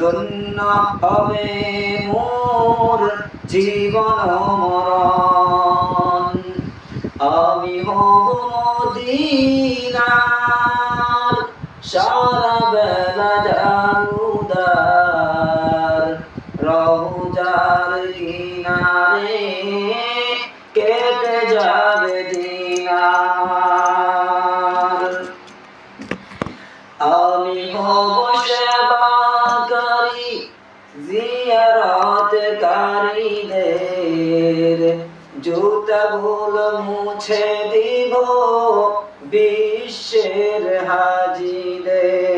ধন্য হবে মোর জীবন মরণ। আমি হব মদিনার, সারা বেলা জানুদার রহুজার কিনারে কেটে যাবে দিন আমার আমি হব সেবাকারী জুতা ভুল মুছে দিব বিশ্বের হাজিদের।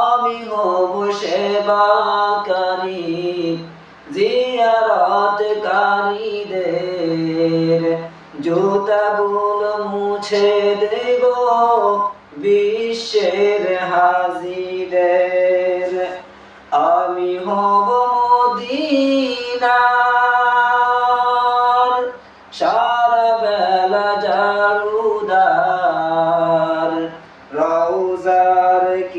আমি হব সেবাকারী, জিয়ারতকারীদের। জুতা ভুল মুছে দেব বিশ্বের হাজিদের।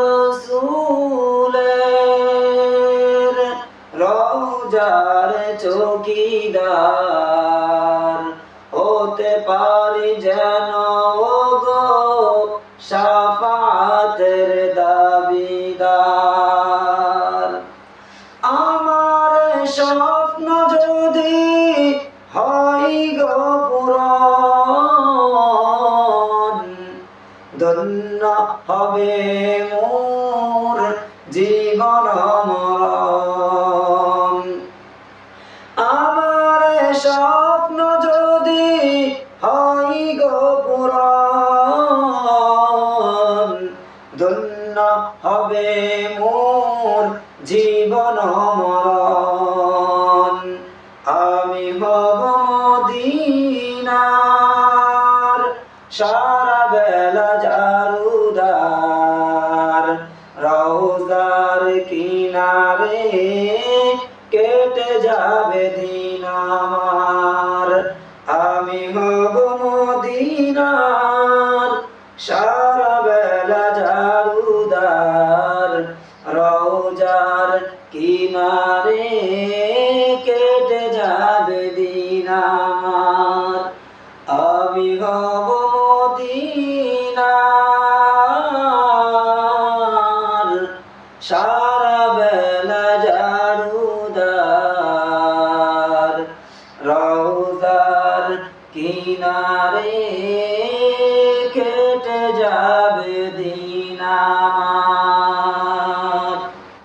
রসুলের রৌজার চৌকিদার হতে পারি যেন গো সাফাতের দাবিদার। ধন্য হবে মোর জীবন মরণ। আমার স্বপ্ন যদি হয় গো পূরণ, ধন্য হবে মোর জীবন মরণ। আমি হব কিনারে কেটে যাবে দিন আমার। আমি হব মদিনার, সারা বেলা জারুদার রৌজার কিনারে কেটে যাবে দিন সারা বেলা জারুদার রৌদার কিনারে কেটে যাবে দিন আমার।